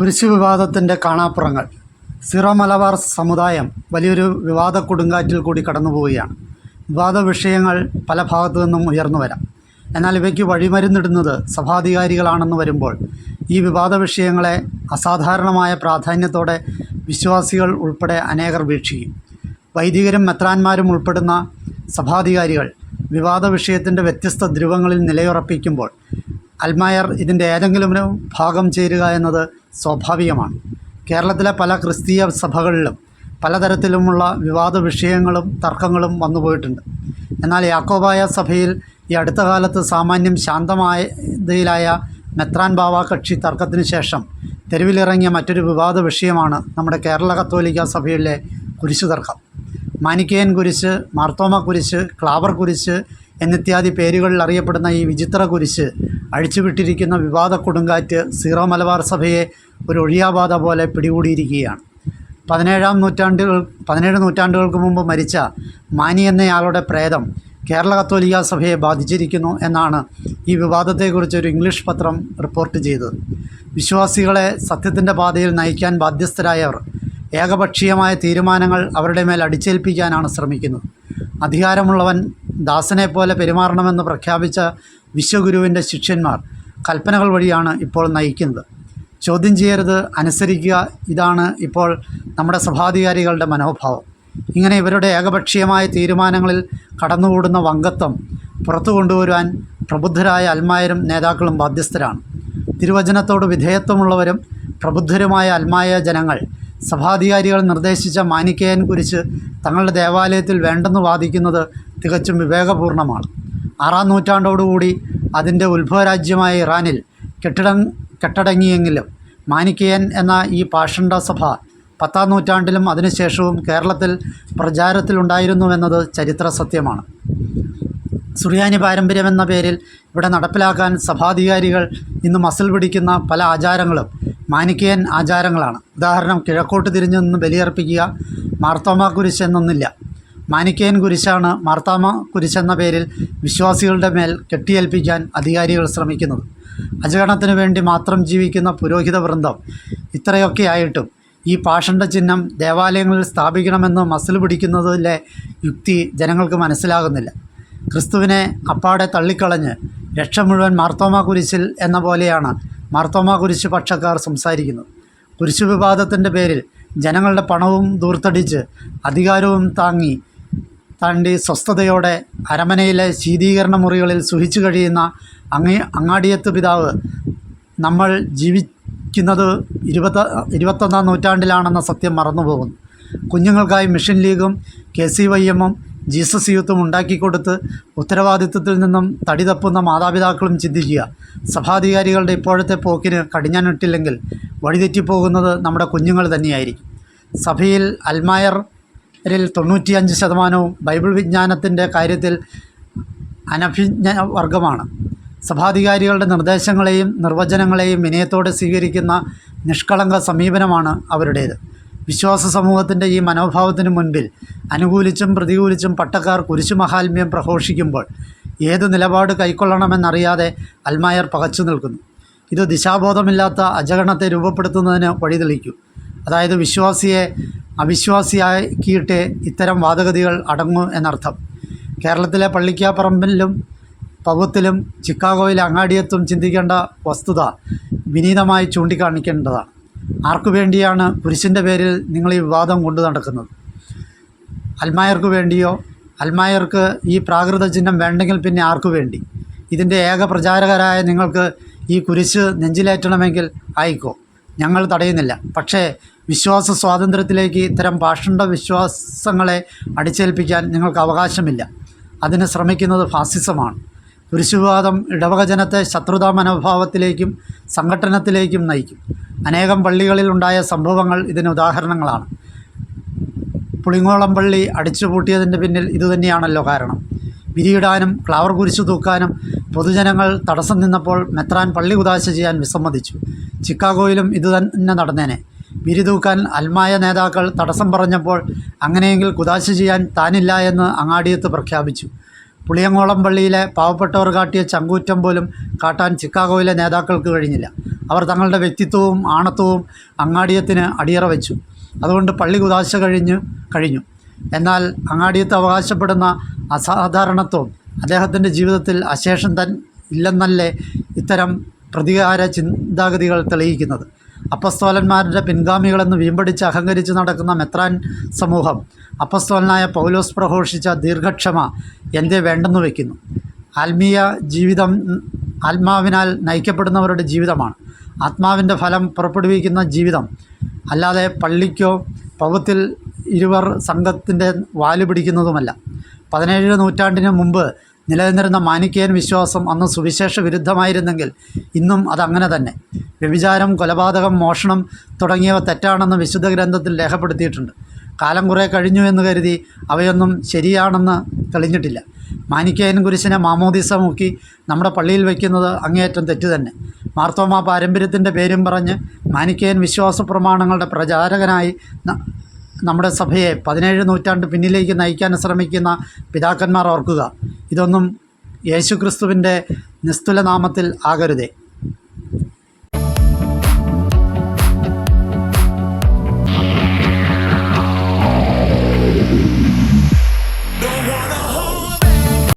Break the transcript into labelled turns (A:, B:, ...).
A: കുരിശു വിവാദത്തിന്റെ കാണാപ്പുറങ്ങൾ. സിറോ മലബാർ സമുദായം വലിയൊരു വിവാദ കൊടുങ്കാറ്റിൽ കൂടി കടന്നുപോവുകയാണ് വിവാദ വിഷയങ്ങൾ പല ഭാഗത്തു നിന്നും ഉയർന്നു വരാം. എന്നാൽ ഇവയ്ക്ക് വഴിമരുന്നിടുന്നത് സഭാധികാരികളാണെന്ന് വരുമ്പോൾ ഈ വിവാദ വിഷയങ്ങളെ അസാധാരണമായ പ്രാധാന്യത്തോടെ വിശ്വാസികൾ ഉൾപ്പെടെ അനേകർ വീക്ഷിക്കും. വൈദികരും മെത്രാന്മാരും ഉൾപ്പെടുന്ന സഭാധികാരികൾ വിവാദ വിഷയത്തിന്റെ വ്യത്യസ്ത ധ്രുവങ്ങളിൽ നിലയുറപ്പിക്കുമ്പോൾ അൽമായർ ഇതിന്റെ ഏതെങ്കിലും ഭാഗം ചേരുക എന്നത് സ്വാഭാവികമാണ്. കേരളത്തിലെ പല ക്രിസ്തീയ സഭകളിലും പലതരത്തിലുമുള്ള വിവാദ വിഷയങ്ങളും തർക്കങ്ങളും വന്നുപോയിട്ടുണ്ട് എന്നാൽ യാക്കോബായ സഭയിൽ ഈ അടുത്ത കാലത്ത് സാമാന്യം ശാന്തമായതിലായ മെത്രാൻ ബാവ കക്ഷി തർക്കത്തിന് ശേഷം തെരുവിലിറങ്ങിയ മറ്റൊരു വിവാദ വിഷയമാണ് നമ്മുടെ കേരള കത്തോലിക്ക സഭയിലെ കുരിശു തർക്കം. മാനിക്കയൻ കുരിശ് മാർത്തോമ കുരിശ് ക്ലാവർ കുരിശ് എന്നിത്യാദി പേരുകളിൽ അറിയപ്പെടുന്ന ഈ വിചിത്ര കുരിശ് അഴിച്ചുവിട്ടിരിക്കുന്ന വിവാദ കൊടുങ്കാറ്റ് സീറോ മലബാർ സഭയെ ഒരു ഒഴിയാബാധ പോലെ പിടികൂടിയിരിക്കുകയാണ്. പതിനേഴാം നൂറ്റാണ്ടുകൾ പതിനേഴ് നൂറ്റാണ്ടുകൾക്ക് മുമ്പ് മരിച്ച മാനി എന്നയാളുടെ പ്രേതം കേരള കത്തോലിക്ക സഭയെ ബാധിച്ചിരിക്കുന്നു എന്നാണ് ഈ വിവാദത്തെക്കുറിച്ച് ഒരു ഇംഗ്ലീഷ് പത്രം റിപ്പോർട്ട് ചെയ്തത്. വിശ്വാസികളെ സത്യത്തിന്റെ പാതയിൽ നയിക്കാൻ ബാധ്യസ്ഥരായവർ ഏകപക്ഷീയമായ തീരുമാനങ്ങൾ അവരുടെ മേൽ അടിച്ചേൽപ്പിക്കാനാണ് ശ്രമിക്കുന്നത്. അധികാരമുള്ളവൻ ദാസനെപ്പോലെ പോലെ പെരുമാറണമെന്ന് പ്രഖ്യാപിച്ച വിശ്വഗുരുവിന്റെ ശിഷ്യന്മാർ കൽപ്പനകൾ വഴിയാണ് ഇപ്പോൾ നയിക്കുന്നത്. ചോദ്യം ചെയ്യരുത് അനുസരിക്കുക. ഇതാണ് ഇപ്പോൾ നമ്മുടെ സഭാധികാരികളുടെ മനോഭാവം. ഇങ്ങനെ ഇവരുടെ ഏകപക്ഷീയമായ തീരുമാനങ്ങളിൽ കടന്നുകൂടുന്ന വങ്കത്വം പുറത്തു കൊണ്ടുവരുവാൻ പ്രബുദ്ധരായ അൽമായരും നേതാക്കളും ബാധ്യസ്ഥരാണ്. തിരുവചനത്തോട് വിധേയത്വമുള്ളവരും പ്രബുദ്ധരുമായ അൽമായ ജനങ്ങൾ സഭാധികാരികൾ നിർദ്ദേശിച്ച മാനിക്കയൻ കുറിച്ച് തങ്ങളുടെ ദേവാലയത്തിൽ വേണ്ടെന്ന് വാദിക്കുന്നത് തികച്ചും വിവേകപൂർണമാണ് ആറാം നൂറ്റാണ്ടോടുകൂടി അതിന്റെ ഉത്ഭവരാജ്യമായ ഇറാനിൽ കെട്ടിടം കെട്ടടങ്ങിയെങ്കിലും മാനിക്കയൻ എന്ന ഈ പാഷണ്ട സഭ പത്താം നൂറ്റാണ്ടിലും അതിനുശേഷവും കേരളത്തിൽ പ്രചാരത്തിലുണ്ടായിരുന്നുവെന്നത് ചരിത്ര സത്യമാണ്. സുറിയാനി പാരമ്പര്യം എന്ന പേരിൽ ഇവിടെ നടപ്പിലാക്കാൻ സഭാധികാരികൾ ഇന്ന് മസിൽ പിടിക്കുന്ന പല ആചാരങ്ങളും മാനിക്കയൻ ആചാരങ്ങളാണ്. ഉദാഹരണം കിഴക്കോട്ട് തിരിഞ്ഞു നിന്ന് ബലിയർപ്പിക്കുക മാർത്തോമാ കുരിശ് എന്നൊന്നില്ല. മാനിക്കയൻ കുരിശാണ് മാർത്താമ കുരിശെന്ന പേരിൽ വിശ്വാസികളുടെ മേൽ കെട്ടിയേൽപ്പിക്കാൻ അധികാരികൾ ശ്രമിക്കുന്നത്. അജഗണത്തിന് വേണ്ടി മാത്രം ജീവിക്കുന്ന പുരോഹിത വൃന്ദം ഇത്രയൊക്കെ ആയിട്ടും ഈ പാഷണ്ട ചിഹ്നം ദേവാലയങ്ങളിൽ സ്ഥാപിക്കണമെന്ന് മസിൽ പിടിക്കുന്നതിലെ യുക്തി ജനങ്ങൾക്ക് മനസ്സിലാകുന്നില്ല. ക്രിസ്തുവിനെ അപ്പാടെ തള്ളിക്കളഞ്ഞ് രക്ഷ മുഴുവൻ മാർത്തോമ കുരിശിൽ എന്ന പോലെയാണ് മാർത്തോമ കുരിശ് പക്ഷക്കാർ സംസാരിക്കുന്നത്. കുരിശു വിവാദത്തിന്റെ പേരിൽ ജനങ്ങളുടെ പണവും ദൂർത്തടിച്ച് അധികാരവും താങ്ങി താണ്ടി സ്വസ്ഥതയോടെ അരമനയിലെ ശീതീകരണ മുറികളിൽ സുഹിച്ചു കഴിയുന്ന അങ്ങേ അങ്ങാടിയത്ത് പിതാവ് നമ്മൾ ജീവിക്കുന്നത് ഇരുപത്ത ഇരുപത്തൊന്നാം നൂറ്റാണ്ടിലാണെന്ന സത്യം മറന്നുപോകുന്നു. കുഞ്ഞുങ്ങൾക്കായി മിഷൻ ലീഗും കെ സി വൈ എമ്മും ജീസസ് യൂത്തും ഉണ്ടാക്കിക്കൊടുത്ത് ഉത്തരവാദിത്വത്തിൽ നിന്നും തടി തപ്പുന്ന മാതാപിതാക്കളും ചിന്തിക്കുക. സഭാധികാരികളുടെ ഇപ്പോഴത്തെ പോക്കിന് കടിഞ്ഞാനിട്ടില്ലെങ്കിൽ വഴിതെറ്റിപ്പോകുന്നത് നമ്മുടെ കുഞ്ഞുങ്ങൾ തന്നെയായിരിക്കും. സഭയിൽ അൽമായറിൽ തൊണ്ണൂറ്റിയഞ്ച് ശതമാനവും ബൈബിൾ വിജ്ഞാനത്തിന്റെ കാര്യത്തിൽ അനഭിജ്ഞ വർഗമാണ് സഭാധികാരികളുടെ നിർദ്ദേശങ്ങളെയും നിർവചനങ്ങളെയും വിനയത്തോടെ സ്വീകരിക്കുന്ന നിഷ്കളങ്ക സമീപനമാണ് അവരുടേത്. വിശ്വാസ സമൂഹത്തിന്റെ ഈ മനോഭാവത്തിന് മുൻപിൽ അനുകൂലിച്ചും പ്രതികൂലിച്ചും പട്ടക്കാർ കുരിശുമഹാത്മ്യം പ്രഘോഷിക്കുമ്പോൾ ഏത് നിലപാട് കൈക്കൊള്ളണമെന്നറിയാതെ അൽമായർ പകച്ചു നിൽക്കുന്നു. ഇത് ദിശാബോധമില്ലാത്ത അജഗണത്തെ രൂപപ്പെടുത്തുന്നതിന് വഴിതെളിക്കും. അതായത് വിശ്വാസിയെ അവിശ്വാസിയാക്കിയിട്ട് ഇത്തരം വാദഗതികൾ അടങ്ങൂ എന്നർത്ഥം. കേരളത്തിലെ പള്ളിക്കാപ്പറമ്പിലും പകുത്തിലും ചിക്കാഗോയിലെ അങ്ങാടിയത്തും ചിന്തിക്കേണ്ട വസ്തുത വിനീതമായി ചൂണ്ടിക്കാണിക്കേണ്ടതാണ് ആർക്കു വേണ്ടിയാണ് പുരുഷന്റെ പേരിൽ നിങ്ങൾ ഈ വിവാദം കൊണ്ടു നടക്കുന്നത്? അൽമായർക്ക് വേണ്ടിയോ? അൽമായർക്ക് ഈ പ്രാകൃത ചിഹ്നം വേണ്ടെങ്കിൽ പിന്നെ ആർക്കു വേണ്ടി? ഇതിന്റെ ഏക പ്രചാരകരായ നിങ്ങൾക്ക് ഈ കുരിശ് നെഞ്ചിലേറ്റണമെങ്കിൽ ആയിക്കോ. ഞങ്ങൾ തടയുന്നില്ല. പക്ഷേ വിശ്വാസ സ്വാതന്ത്ര്യത്തിലേക്ക് ഇത്തരം ഭാഷണ്ട വിശ്വാസങ്ങളെ അടിച്ചേൽപ്പിക്കാൻ നിങ്ങൾക്ക് അവകാശമില്ല. അതിന് ശ്രമിക്കുന്നത് ഫാസിസമാണ്. കുരിശുവാദം ഇടവക ജനത്തെ ശത്രുതാ മനോഭാവത്തിലേക്കും സംഘട്ടനത്തിലേക്കും നയിക്കും. അനേകം പള്ളികളിൽ ഉണ്ടായ സംഭവങ്ങൾ ഇതിന് ഉദാഹരണങ്ങളാണ്. പുളിങ്ങോളം പള്ളി അടിച്ചുപൂട്ടിയതിന്റെ പിന്നിൽ ഇതുതന്നെയാണല്ലോ കാരണം. വിരിയിടാനും ഫ്ലവർ കുരിശു തൂക്കാനും പൊതുജനങ്ങൾ തടസ്സം നിന്നപ്പോൾ മെത്രാൻ പള്ളി കുതാശ ചെയ്യാൻ വിസമ്മതിച്ചു. ചിക്കാഗോയിലും ഇത് തന്നെ നടന്നേനെ. വിരി തൂക്കാൻ അൽമായ നേതാക്കൾ തടസ്സം പറഞ്ഞപ്പോൾ അങ്ങനെയെങ്കിൽ കുതാശ ചെയ്യാൻ താനില്ല എന്ന് അങ്ങാടിയത്ത് പ്രഖ്യാപിച്ചു. പുളിയങ്ങോളം പള്ളിയിലെ പാവപ്പെട്ടവർ കാട്ടിയ ചങ്കൂറ്റം പോലും കാട്ടാൻ ചിക്കാഗോയിലെ നേതാക്കൾക്ക് കഴിഞ്ഞില്ല. അവർ തങ്ങളുടെ വ്യക്തിത്വവും ആണത്വവും അങ്ങാടിയത്തിന് അടിയറ വെച്ചു. അതുകൊണ്ട് പള്ളി കുതാശ കഴിഞ്ഞ് കഴിഞ്ഞു. എന്നാൽ അങ്ങാടിയത്ത് അവകാശപ്പെടുന്ന അസാധാരണത്വം അദ്ദേഹത്തിന്റെ ജീവിതത്തിൽ അശേഷം തൻ ഇല്ലെന്നല്ലേ ഇത്തരം പ്രതികാര ചിന്താഗതികൾ തെളിയിക്കുന്നത്. അപ്പസ്തോലന്മാരുടെ പിൻഗാമികളെന്ന് വീമ്പടിച്ച് അഹങ്കരിച്ച് നടക്കുന്ന മെത്രാൻ സമൂഹം അപ്പസ്തോലനായ പൗലോസ് പ്രഘോഷിച്ച ദീർഘക്ഷമ എന്തേ വേണ്ടെന്ന് വയ്ക്കുന്നു? ആത്മീയ ജീവിതം ആത്മാവിനാൽ നയിക്കപ്പെടുന്നവരുടെ ജീവിതമാണ്. ആത്മാവിന്റെ ഫലം പുറപ്പെടുവിക്കുന്ന ജീവിതം. അല്ലാതെ പള്ളിക്കോ പൗത്തിൽ ഇരുവർ സംഘത്തിന്റെ വാൽ പിടിക്കുന്നതുമല്ല. പതിനേഴ് നൂറ്റാണ്ടിന് മുമ്പ് നിലനിന്നിരുന്ന മാനിക്കേയൻ വിശ്വാസം അന്ന് സുവിശേഷ വിരുദ്ധമായിരുന്നെങ്കിൽ ഇന്നും അതങ്ങനെ തന്നെ. വ്യഭിചാരം കൊലപാതകം മോഷണം തുടങ്ങിയവ തെറ്റാണെന്ന് വിശുദ്ധ ഗ്രന്ഥത്തിൽ രേഖപ്പെടുത്തിയിട്ടുണ്ട്. കാലം കുറേ കഴിഞ്ഞു എന്ന് കരുതി അവയൊന്നും ശരിയാണെന്ന് തെളിഞ്ഞിട്ടില്ല. മാനിക്കയൻ കുരിശിനെ മാമോദിസ മുക്കി നമ്മുടെ പള്ളിയിൽ വയ്ക്കുന്നത് അങ്ങേയറ്റം തെറ്റ് തന്നെ. മാർത്തോമാ പാരമ്പര്യത്തിന്റെ പേരും പറഞ്ഞ് മാനിക്കയൻ വിശ്വാസ പ്രമാണങ്ങളുടെ പ്രചാരകനായി നമ്മുടെ സഭയെ പതിനേഴ് നൂറ്റാണ്ട് പിന്നിലേക്ക് നയിക്കാൻ ശ്രമിക്കുന്ന പിതാക്കന്മാർ ഓർക്കുക. ഇതൊന്നും യേശുക്രിസ്തുവിന്റെ നിസ്തുലനാമത്തിൽ ആകരുതേ.